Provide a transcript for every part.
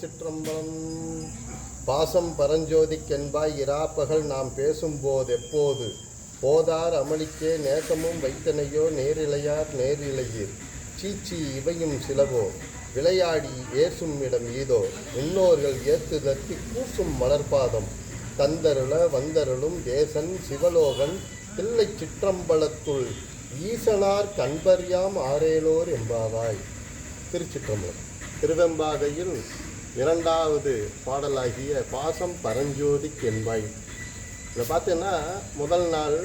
சிற்றம்பலம். பாசம் பரஞ்சோதிக்கென்பாய் இராப்பகல் நாம் பேசும்போது எப்போது? போதார் அமளிக்கே நேசமும் வைத்தனையோ நேரிழையார் நேரிழையீர். சீச்சி இவையும் சிலவோ விளையாடி ஏசும் இடம் ஈதோ. முன்னோர்கள் ஏத்துதற்கு கூசும் மலர்பாதம். தந்தருள வந்தருளும் தேசன் சிவலோகன் தில்லை சிற்றம்பலத்துள் ஈசனார் கண்பர்யாம் ஆரேலோர் எம்பாவாய் திருச்சிற்றம்பலம். திருவெம்பாகையில் இரண்டாவது பாடலாகிய பாசம் பரஞ்சோதி என்பாய் இதில் பார்த்தீங்கன்னா முதல் நாள்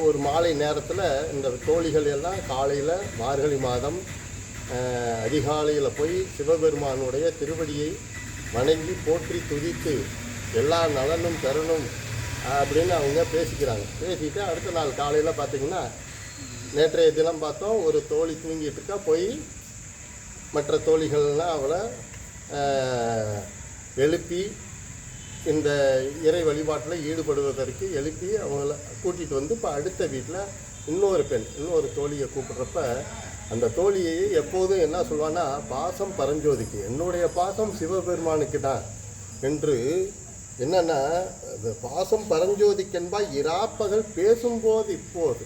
ஒரு மாலை நேரத்தில் இந்த தோழிகள் எல்லாம் காலையில் மார்கழி மாதம் அதிகாலையில் போய் சிவபெருமானுடைய திருவடியை வணங்கி போற்றி துதித்து எல்லா நலனும் தரணும் அப்படின்னு அவங்க பேசிக்கிறாங்க. பேசிட்டு அடுத்த நாள் காலையில் பார்த்தீங்கன்னா நேற்றைய தினம் பார்த்தோம் ஒரு தோழி தூங்கிட்டு இருக்கா போய் மற்ற தோழிகள்லாம் அவளை எழுப்பி இந்த இறை வழிபாட்டில் ஈடுபடுவதற்கு எழுப்பி அவங்கள கூட்டிகிட்டு வந்து இப்போ அடுத்த வீட்டில் இன்னொரு பெண் இன்னொரு தோழியை கூப்பிட்றப்ப அந்த தோழியை எப்போதும் என்ன சொல்லுவான்னா பாசம் பரஞ்சோதிக்கு என்னுடைய பாசம் சிவபெருமானுக்கு தான் என்று என்னென்னா பாசம் பரஞ்சோதிக்கென்பா இராப்பகல் பேசும்போது இப்போது.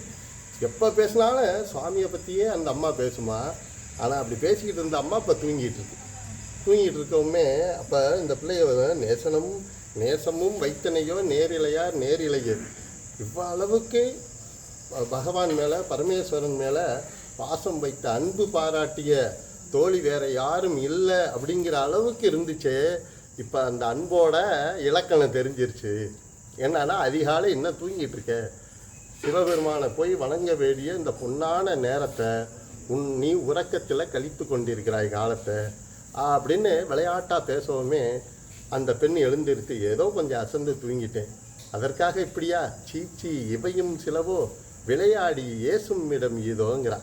எப்போ பேசினாலும் சுவாமியை பற்றியே அந்த அம்மா பேசுமா ஆனால் அப்படி பேசிக்கிட்டு இருந்த அம்மா அப்போ தூங்கிட்டு இருக்கு. தூங்கிட்டு இருக்கவுமே அப்போ இந்த பிள்ளைய நேசனமும் நேசமும் வைத்தனையோ நேரிலையார் நேரிலையர் இவ்வளவுக்கு பகவான் மேலே பரமேஸ்வரன் மேலே பாசம் வைத்த அன்பு பாராட்டிய தோழி வேற யாரும் இல்லை அப்படிங்கிற அளவுக்கு இருந்துச்சு. இப்போ அந்த அன்போட இலக்கணம் தெரிஞ்சிருச்சு. என்னன்னா அதிகாலை இன்னும் தூங்கிட்டு இருக்க? சிவபெருமானை போய் வணங்க வேண்டிய இந்த பொன்னான நேரத்தை உன் நீ உறக்கத்தில் கழித்து கொண்டிருக்கிறாய் காலத்தை. அப்படின்னு விளையாட்டாக பேசவுமே அந்த பெண் எழுந்திருத்து ஏதோ கொஞ்சம் அசந்து தூங்கிட்டேன். அதற்காக இப்படியா? சீச்சி இவையும் சிலவோ விளையாடி ஏசும் இடம் இதோங்கிறா.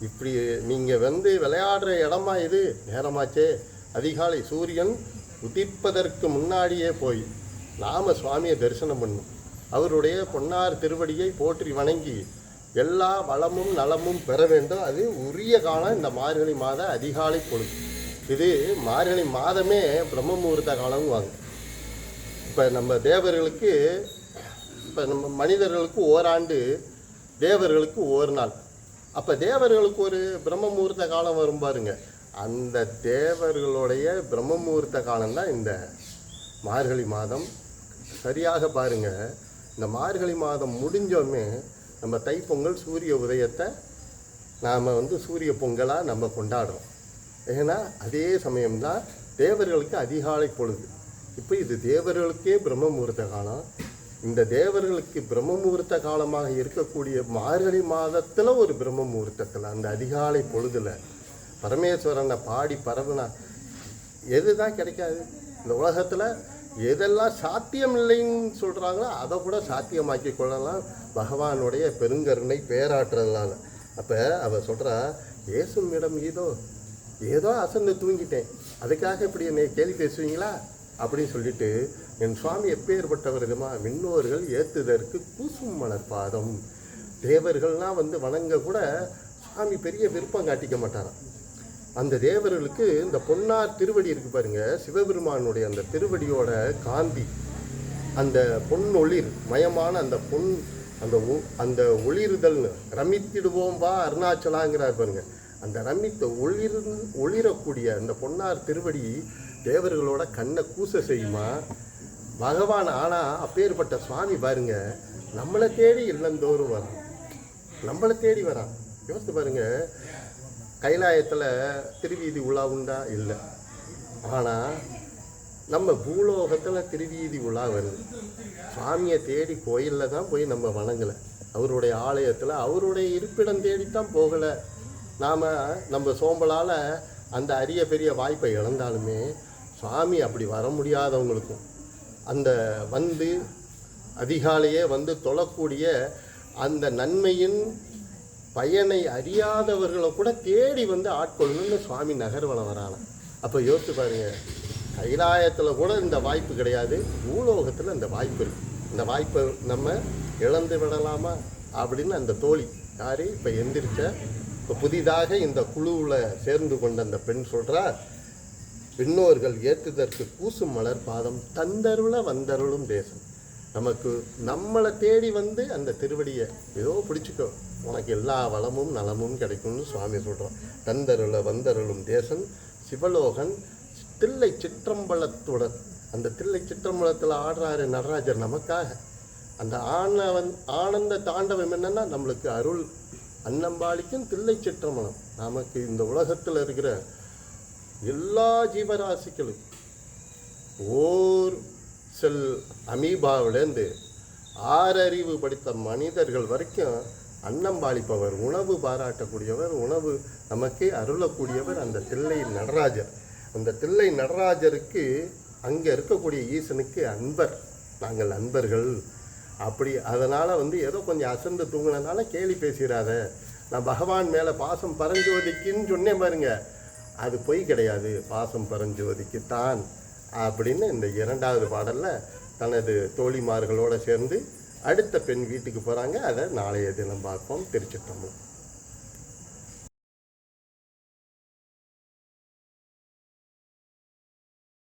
இப்படி நீங்கள் வந்து விளையாடுற இடமா இது? நேரமாச்சே. அதிகாலை சூரியன் உதிப்பதற்கு முன்னாடியே போய் நாம சுவாமியை தரிசனம் பண்ணும். அவருடைய பொன்னார் திருவடியை போற்றி வணங்கி எல்லா வளமும் நலமும் பெற வேண்டும். அது உரிய காலம் இந்த மார்கழி மாத அதிகாலை பொழுது. இது மார்கழி மாதமே பிரம்ம முகூர்த்த காலம்வாங்க இப்போ நம்ம தேவர்களுக்கு இப்போ நம்ம மனிதர்களுக்கு ஓராண்டு தேவர்களுக்கு ஒரு நாள். அப்போ தேவர்களுக்கு ஒரு பிரம்ம முகூர்த்த காலம் வரும் பாருங்க. அந்த தேவர்களுடைய பிரம்ம முகூர்த்த காலம் தான் இந்த மார்கழி மாதம். சரியாக பாருங்கள் இந்த மார்கழி மாதம் முடிஞ்சோமே நம்ம தைப்பொங்கல் சூரிய உதயத்தை நாம் வந்து சூரிய பொங்கலாக நம்ம கொண்டாடுறோம். ஏன்னா அதே சமயம்தான் தேவர்களுக்கு அதிகாலை பொழுது. இப்போ இது தேவர்களுக்கே பிரம்ம முகூர்த்த காலம். இந்த தேவர்களுக்கு பிரம்ம முகூர்த்த காலமாக இருக்கக்கூடிய மார்கழி மாதத்தில் ஒரு பிரம்ம முகூர்த்தத்தில் அந்த அதிகாலை பொழுதில் பரமேஸ்வரனை பாடி பரவுனா எதுதான் கிடைக்காது. இந்த உலகத்தில் எதெல்லாம் சாத்தியம் இல்லைன்னு சொல்கிறாங்களோ அதை கூட சாத்தியமாக்கி கொள்ளலாம். பகவானுடைய பெருங்கருணை பேராற்றுறதுனால அப்போ அவ சொல்கிறா ஏசும் இடம் ஏதோ ஏதோ அசந்து தூங்கிட்டேன். அதுக்காக இப்படி என்னை கேள்வி பேசுவீங்களா? அப்படின்னு சொல்லிட்டு என் சுவாமி எப்பேற்பட்டவர் இதுமா மின்னோர்கள் ஏத்துதற்கு கூசும் மலர் பாதம். தேவர்கள்லாம் வந்து வணங்க கூட சுவாமி பெரிய விருப்பம் காட்டிக்க மாட்டாராம். அந்த தேவர்களுக்கு இந்த பொன்னார் திருவடி இருக்கு பாருங்க. சிவபெருமானுடைய அந்த திருவடியோட காந்தி அந்த பொன்னொளிர் மயமான அந்த பொன் அந்த ஒ- அந்த ஒளிருதல்னு ரமித்திடுவோம் வா அருணாச்சலாங்கிறார் பாருங்க. அந்த ரமித்த ஒளிர் ஒளிரக்கூடிய அந்த பொன்னார் திருவடி தேவர்களோட கண்ணை கூச செய்யுமா? பகவான் ஆனா அப்பேற்பட்ட சுவாமி பாருங்க நம்மளை தேடி இல்லந்தோறும் வரான். நம்மளை தேடி வரான். யோசித்து பாருங்க கைலாயத்தில் திருவீதி உலா உண்டா? இல்லை. ஆனால் நம்ம பூலோகத்தில் திருவீதி உலா வருது. சுவாமியை தேடி கோயிலில் தான் போய் நம்ம வணங்கலை. அவருடைய ஆலயத்தில் அவருடைய இருப்பிடம் தேடித்தான் போகலை. நாம் நம்ம சோம்பலால் அந்த அரிய பெரிய வாய்ப்பை இழந்தாலுமே சுவாமி அப்படி வர முடியாதவங்களுக்கும் அந்த வந்து அதிகாலையே வந்து தொழக்கூடிய அந்த நன்மையின் பயனை அறியாதவர்களை கூட தேடி வந்து ஆட்கொள்ளணும்னு சுவாமி நகர்வலம் வரான அப்போ யோசித்து பாருங்க கைலாயத்தில் கூட இந்த வாய்ப்பு கிடையாது பூலோகத்தில் இந்த வாய்ப்பு இருக்கு. இந்த வாய்ப்பை நம்ம இழந்து விடலாமா அப்படின்னு அந்த தோழி யாரு? இப்போ எந்திரிச்ச இப்போ புதிதாக இந்த குழுவில் சேர்ந்து கொண்ட அந்த பெண் சொல்கிறா விண்ணோர்கள் ஏற்றுதற்கு பூசும் மலர் பாதம் தந்தருள வந்தருளும் தேசம். நமக்கு நம்மளை தேடி வந்து அந்த திருவடியை ஏதோ பிடிச்சிக்கோ. உனக்கு எல்லா வளமும் நலமும் கிடைக்கும்னு சுவாமி சொல்கிறோம் தந்தருள வந்தருளும் தேசன் சிவலோகன் தில்லை சிற்றம்பலத்துடன். அந்த தில்லை சிற்றம்பலத்தில் ஆடுறாரு நடராஜர் நமக்காக. அந்த ஆனவன் ஆனந்த தாண்டவம் என்னன்னா நம்மளுக்கு அருள். அன்னம்பாளிக்கும் தில்லை சிற்றம்பலம். நமக்கு இந்த உலகத்தில் இருக்கிற எல்லா ஜீவராசிகளும் ஓர் செல் அமீபாவிலேருந்து ஆறறிவு படித்த மனிதர்கள் வரைக்கும் அன்னம்பாளிப்பவர் உணவு பாராட்டக்கூடியவர் உணவு நமக்கே அருளக்கூடியவர் அந்த தில்லை நடராஜர். அந்த தில்லை நடராஜருக்கு அங்கே இருக்கக்கூடிய ஈசனுக்கு அன்பர். நாங்கள் அன்பர்கள். அப்படி அதனால் வந்து ஏதோ கொஞ்சம் அசந்து தூங்கினதுனால கேலி பேசிடாத நான் பகவான் மேலே பாசம் பரஞ்சோதிக்குன்னு சொன்னேன் பாருங்க. அது பொய் கிடையாது. பாசம் பரஞ்சோதிக்கு தான் அப்படின்னு இந்த இரண்டாவது பாடலில் தனது தோழிமார்களோடு சேர்ந்து அடுத்த பெண் வீட்டுக்கு போகிறாங்க அதை நாளைய தினம் பார்ப்போம். திருச்சிட்டம்பலம்